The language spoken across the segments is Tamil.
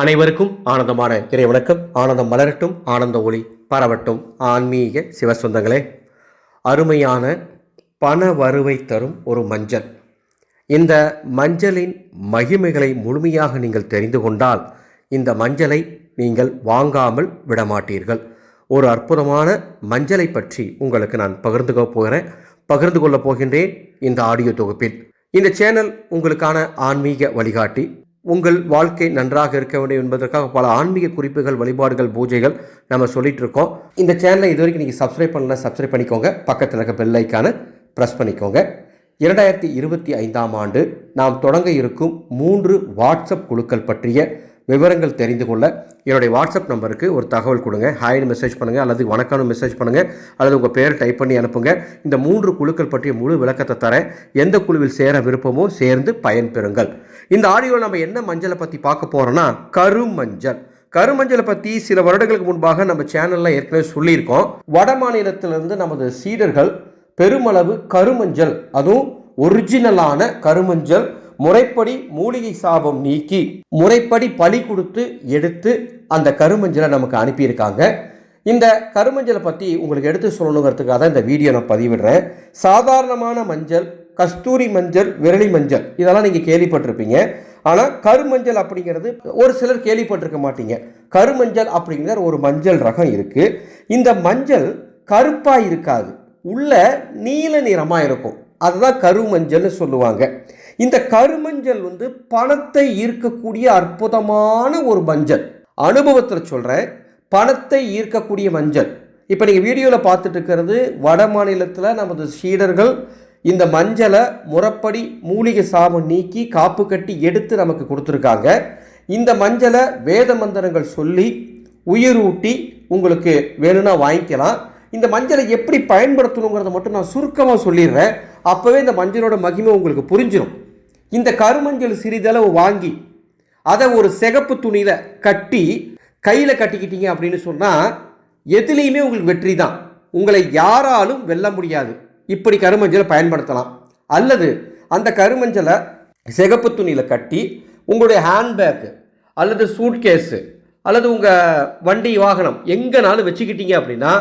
அனைவருக்கும் ஆனந்தமான இறை வணக்கம் ஆனந்தம் மலரட்டும் ஆனந்த ஒளி பரவட்டும். ஆன்மீக சிவசொந்தங்களே அருமையான பண வருவை தரும் ஒரு மஞ்சள். இந்த மஞ்சளின் மகிமைகளை முழுமையாக நீங்கள் தெரிந்து கொண்டால் இந்த மஞ்சளை நீங்கள் வாங்காமல் விடமாட்டீர்கள். ஒரு அற்புதமான மஞ்சளை பற்றி உங்களுக்கு நான் பகிர்ந்து கொள்ள போகிறேன். பகிர்ந்து கொள்ளப் போகின்றேன் இந்த ஆடியோ தொகுப்பில். இந்த சேனல் உங்களுக்கான ஆன்மீக வழிகாட்டி உங்கள் வாழ்க்கை நன்றாக இருக்க வேண்டும் என்பதற்காக பல ஆன்மீக குறிப்புகள் வழிபாடுகள் பூஜைகள் நம்ம சொல்லிட்டு இருக்கோம் இந்த சேனலை இது வரைக்கும் நீங்கள் சப்ஸ்கிரைப் பண்ணலாம் சப்ஸ்கிரைப் பண்ணிக்கோங்க. பக்கத்தில் இருக்க பெல் ப்ரெஸ் பண்ணிக்கோங்க. இரண்டாயிரத்தி இருபத்தி ஐந்தாம் ஆண்டு நாம் தொடங்க இருக்கும் மூன்று வாட்ஸ்அப் குழுக்கள் பற்றிய விவரங்கள் தெரிந்து கொள்ள என்னுடைய வாட்ஸ்அப் நம்பருக்கு ஒரு தகவல் கொடுங்க. ஹாய்னு மெசேஜ் பண்ணுங்கள் அல்லது வணக்கம்னு மெசேஜ் பண்ணுங்கள் அல்லது உங்கள் பேர் டைப் பண்ணி அனுப்புங்க. இந்த மூன்று குழுக்கள் பற்றிய முழு விளக்கத்தை தரேன். எந்த குழுவில் சேர விருப்பமோ சேர்ந்து பயன்பெறுங்கள் இந்த ஆடியோவில் நம்ம என்ன மஞ்சளை பற்றி பார்க்க போகிறோன்னா கருமஞ்சள். கருமஞ்சளை பற்றி சில வருடங்களுக்கு முன்பாக நம்ம சேனலில் ஏற்கனவே சொல்லியிருக்கோம். வட மாநிலத்திலிருந்து நமது சீடர்கள் பெருமளவு கருமஞ்சள் அதுவும் ஒரிஜினலான கருமஞ்சள் முறைப்படி மூலிகை சாபம் நீக்கி முறைப்படி பலி கொடுத்து எடுத்து அந்த கருமஞ்சளை நமக்கு அனுப்பியிருக்காங்க. இந்த கருமஞ்சளை பற்றி உங்களுக்கு எடுத்து சொல்லணுங்கிறதுக்காக தான் இந்த வீடியோ நான் பதிவிடுறேன். சாதாரணமான மஞ்சள் கஸ்தூரி மஞ்சள் விரலி மஞ்சள். இதெல்லாம் நீங்கள் கேள்விப்பட்டிருப்பீங்க. ஆனால் கருமஞ்சள் அப்படிங்கிறது ஒரு சிலர் கேள்விப்பட்டிருக்க மாட்டீங்க. கருமஞ்சள் அப்படிங்கிற ஒரு மஞ்சள் ரகம் இருக்குது இந்த மஞ்சள் கருப்பாக இருக்காது. உள்ள நீல நிறமாக இருக்கும். அதுதான் கருமஞ்சள்னு சொல்லுவாங்க. இந்த கருமஞ்சள் வந்து பணத்தை ஈர்க்கக்கூடிய அற்புதமான ஒரு மஞ்சள். அனுபவத்தில் சொல்கிறேன் பணத்தை ஈர்க்கக்கூடிய மஞ்சள். இப்போ நீங்கள் வீடியோவில் பார்த்துட்டு இருக்கிறது வட மாநிலத்தில் நமது சீடர்கள் இந்த மஞ்சளை முறப்படி மூலிகை சாபம் நீக்கி காப்பு கட்டி எடுத்து நமக்கு கொடுத்துருக்காங்க. இந்த மஞ்சளை வேத மந்திரங்கள் சொல்லி உயிர் ஊட்டி உங்களுக்கு வேணும்னா வாங்கிக்கலாம். இந்த மஞ்சளை எப்படி பயன்படுத்தணுங்கிறத மட்டும் நான் சுருக்கமாக சொல்லிடுறேன். அப்போவே இந்த மஞ்சளோட மகிமை உங்களுக்கு புரிஞ்சிடும் இந்த கருமஞ்சள் சிறிதளவு வாங்கி அதை ஒரு சிகப்பு துணியில் கட்டி கையில் கட்டிக்கிட்டீங்க அப்படின்னு சொன்னால் எதுலேயுமே உங்களுக்கு வெற்றி தான் உங்களை யாராலும் வெல்ல முடியாது. இப்படி கருமஞ்சளை பயன்படுத்தலாம். அல்லது அந்த கருமஞ்சளை சிகப்பு துணியில் கட்டி உங்களுடைய ஹேண்ட்பேக்கு அல்லது சூட்கேஸு அல்லது உங்கள் வண்டி வாகனம் எங்கேனாலும் வச்சுக்கிட்டீங்க அப்படின்னா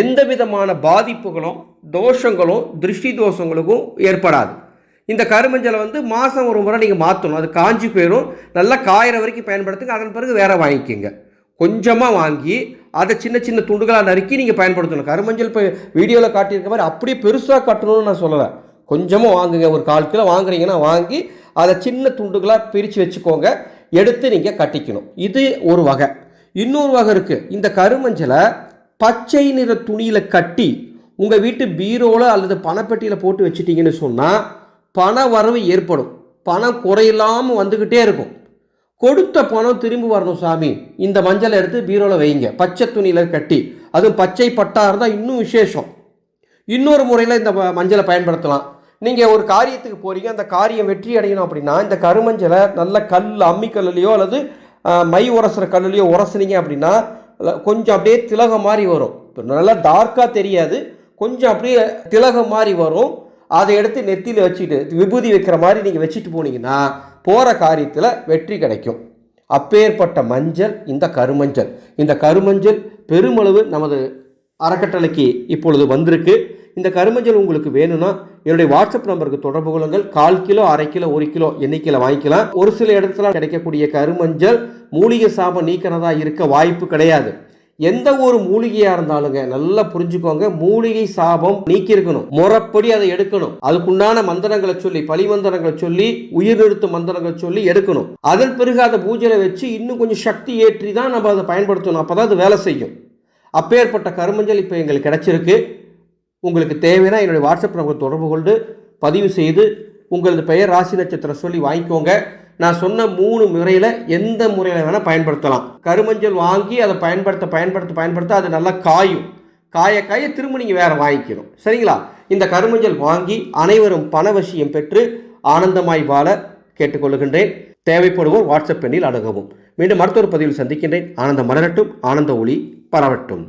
எந்த விதமான பாதிப்புகளும் தோஷங்களும் திருஷ்டி தோஷங்களுக்கும் ஏற்படாது. இந்த கருமஞ்சளை வந்து மாதம் ஒரு முறை நீங்கள் மாற்றணும் அது காஞ்சி போயிடும் நல்லா காயிற வரைக்கும் பயன்படுத்துங்க. அதன் பிறகு வேறு வாங்கிக்கோங்க. கொஞ்சமாக வாங்கி அதை சின்ன சின்ன துண்டுகளாக நறுக்கி நீங்கள் பயன்படுத்தணும். கருமஞ்சள் இப்போ வீடியோவில் காட்டியிருக்க மாதிரி அப்படியே பெருசாக கட்டணும்னு நான் சொல்லலை. கொஞ்சமாக வாங்குங்க ஒரு கால் கிலோ வாங்குறீங்கன்னா வாங்கி அதை சின்ன துண்டுகளாக பிரித்து வச்சுக்கோங்க. எடுத்து நீங்கள் கட்டிக்கணும். இது ஒரு வகை. இன்னொரு வகை இருக்குது இந்த கருமஞ்சளை பச்சை நிற துணியில் கட்டி உங்கள் வீட்டு பீரோவில் அல்லது பணப்பெட்டியில் போட்டு வச்சுட்டிங்கன்னு சொன்னால் பண வரவு ஏற்படும். பணம் குறையில்லாமல் வந்துக்கிட்டே இருக்கும். கொடுத்த பணம் திரும்பி வரணும் சாமி. இந்த மஞ்சளை எடுத்து பீரோவில் வைங்க. பச்சை துணியில் கட்டி. அதுவும் பச்சை பட்டா இருந்தால் இன்னும் விசேஷம். இன்னொரு முறையில் இந்த மஞ்சளை பயன்படுத்தலாம். நீங்கள் ஒரு காரியத்துக்கு போகிறீங்க அந்த காரியம் வெற்றி அடையணும் அப்படின்னா இந்த கருமஞ்சளை நல்ல கல் அம்மிக்கல்லையோ அல்லது மை உரசுற கல்லுலையோ உரசுனீங்க அப்படின்னா கொஞ்சம் அப்படியே திலகம் மாதிரி வரும். இப்போ நல்லா டார்க்காக தெரியாது. கொஞ்சம் அப்படியே திலகம் மாதிரி வரும். அதை எடுத்து நெத்தியில் வச்சுட்டு விபூதி வைக்கிற மாதிரி நீங்கள் வச்சுட்டு போனீங்கன்னா போகிற காரியத்தில் வெற்றி கிடைக்கும். அப்பேற்பட்ட மஞ்சள் இந்த கருமஞ்சள். இந்த கருமஞ்சள் பெருமளவு நமது அறக்கட்டளைக்கு இப்பொழுது வந்திருக்கு. இந்த கருமஞ்சள் உங்களுக்கு வேணும்னா என்னுடைய வாட்ஸ்அப் நம்பருக்கு தொடர்பு கொள்ளுங்கள். கால் கிலோ அரை கிலோ ஒரு கிலோ எண்ணிக்கையில் வாங்கிக்கலாம். ஒரு சில இடத்துல கிடைக்கக்கூடிய கருமஞ்சள் மூலிகை சாபம் நீக்கிறதா இருக்க வாய்ப்பு கிடையாது. எந்த ஒரு மூலிகையாக இருந்தாலுங்க நல்லா புரிஞ்சுக்கோங்க. மூலிகை சாபம் நீக்கி இருக்கணும் முறப்படி அதை எடுக்கணும். அதுக்குண்டான மந்திரங்களை சொல்லி பழி மந்திரங்களை சொல்லி உயிர் நிறுத்தும் மந்திரங்களை சொல்லி எடுக்கணும். அதன் பிறகு அதை பூஜையில வச்சு இன்னும் கொஞ்சம் சக்தி ஏற்றி தான் நம்ம அதை பயன்படுத்தணும். அப்போ தான் அது வேலை செய்யும். அப்பேற்பட்ட கருமஞ்சள் இப்போ எங்களுக்கு கிடைச்சிருக்கு. உங்களுக்கு தேவைன்னா என்னுடைய வாட்ஸ்அப் நம்பர் தொடர்பு கொண்டு பதிவு செய்து உங்களது பெயர் ராசி நட்சத்திரம் சொல்லி வாங்கிக்கோங்க. நான் சொன்ன மூணு முறையில் எந்த முறையில் வேணால் பயன்படுத்தலாம். கருமஞ்சள் வாங்கி அதை பயன்படுத்த பயன்படுத்த பயன்படுத்த அது நல்லா காயும். காய காய திரும்ப நீங்கள் வேறு வாங்கிக்கணும். சரிங்களா? இந்த கருமஞ்சள் வாங்கி அனைவரும் பணவசியம் பெற்று ஆனந்தமாய் வாழ கேட்டுக்கொள்கின்றேன் தேவைப்படுவோர் வாட்ஸ்அப் எண்ணில் அணுகவும். மீண்டும் மருத்துவர் பதிவில் சந்திக்கின்றேன். ஆனந்தம் மலரட்டும் ஆனந்த ஒளி பரவட்டும்.